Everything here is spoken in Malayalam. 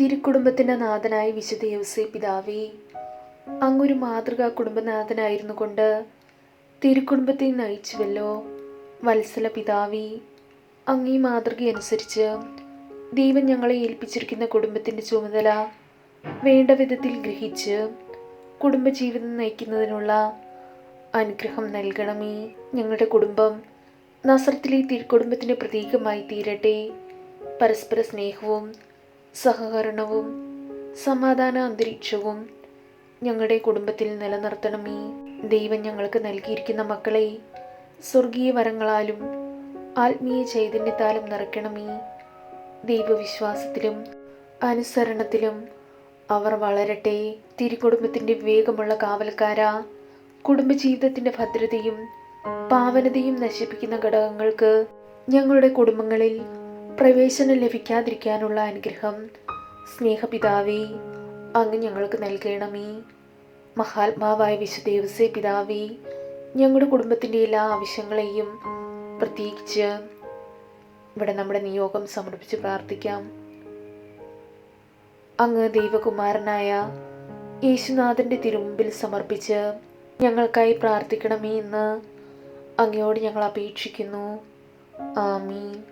തിരുക്കുടുംബത്തിന്റെ നാഥനായ വിശുദ്ധ യൗസേ പിതാവേ അങ്ങൊരു മാതൃകാ കുടുംബനാഥനായിരുന്നു കൊണ്ട് തിരുക്കുടുംബത്തെ നയിച്ചുവല്ലോ വത്സല പിതാവി അങ്ങീ മാതൃകയനുസരിച്ച് ദൈവം ഞങ്ങളെ ഏൽപ്പിച്ചിരിക്കുന്ന കുടുംബത്തിന്റെ ചുമതല വേണ്ട വിധത്തിൽ ഗ്രഹിച്ച് കുടുംബജീവിതം നയിക്കുന്നതിനുള്ള അനുഗ്രഹം നൽകണമേ. ഞങ്ങളുടെ കുടുംബം നസ്രത്തിലെ തിരുക്കുടുംബത്തിന്റെ പ്രതീകമായി തീരട്ടെ. പരസ്പര സ്നേഹവും സഹകരണവും സമാധാന അന്തരീക്ഷവും ഞങ്ങളുടെ കുടുംബത്തിൽ നിലനിർത്തണമേ. ദൈവം ഞങ്ങൾക്ക് നൽകിയിരിക്കുന്ന മക്കളെ സ്വർഗീയ വരങ്ങളാലും ആത്മീയ ചൈതന്യത്താലും നിറയ്ക്കണമേ. ദൈവവിശ്വാസത്തിലും അനുസരണത്തിലും അവർ വളരട്ടെ. തിരുകുടുംബത്തിന്റെ വിവേകമുള്ള കാവൽക്കാര. കുടുംബജീവിതത്തിന്റെ ഭദ്രതയും പാവനതയും നശിപ്പിക്കുന്ന ഘടകങ്ങൾക്ക് ഞങ്ങളുടെ കുടുംബങ്ങളിൽ പ്രവേശനം ലഭിക്കാതിരിക്കാനുള്ള അനുഗ്രഹം. സ്നേഹപിതാവേ അങ്ങ് ഞങ്ങൾക്ക് നൽകണമേ. മഹാത്മാവായ വിശുദ്ധ ദേവസേ പിതാവേ ഞങ്ങളുടെ കുടുംബത്തിന്റെ എല്ലാ ആവശ്യങ്ങളെയും പ്രത്യേകിച്ച് ഇവിടെ നമ്മുടെ നിയോഗം സമർപ്പിച്ച് പ്രാർത്ഥിക്കാം. അങ്ങ് ദൈവകുമാരനായ യേശുനാഥന്റെ തിരുമുമ്പിൽ സമർപ്പിച്ച് ഞങ്ങൾക്കായി പ്രാർത്ഥിക്കണമേ എന്ന് അങ്ങയോട് ഞങ്ങൾ അപേക്ഷിക്കുന്നു. ആമീൻ.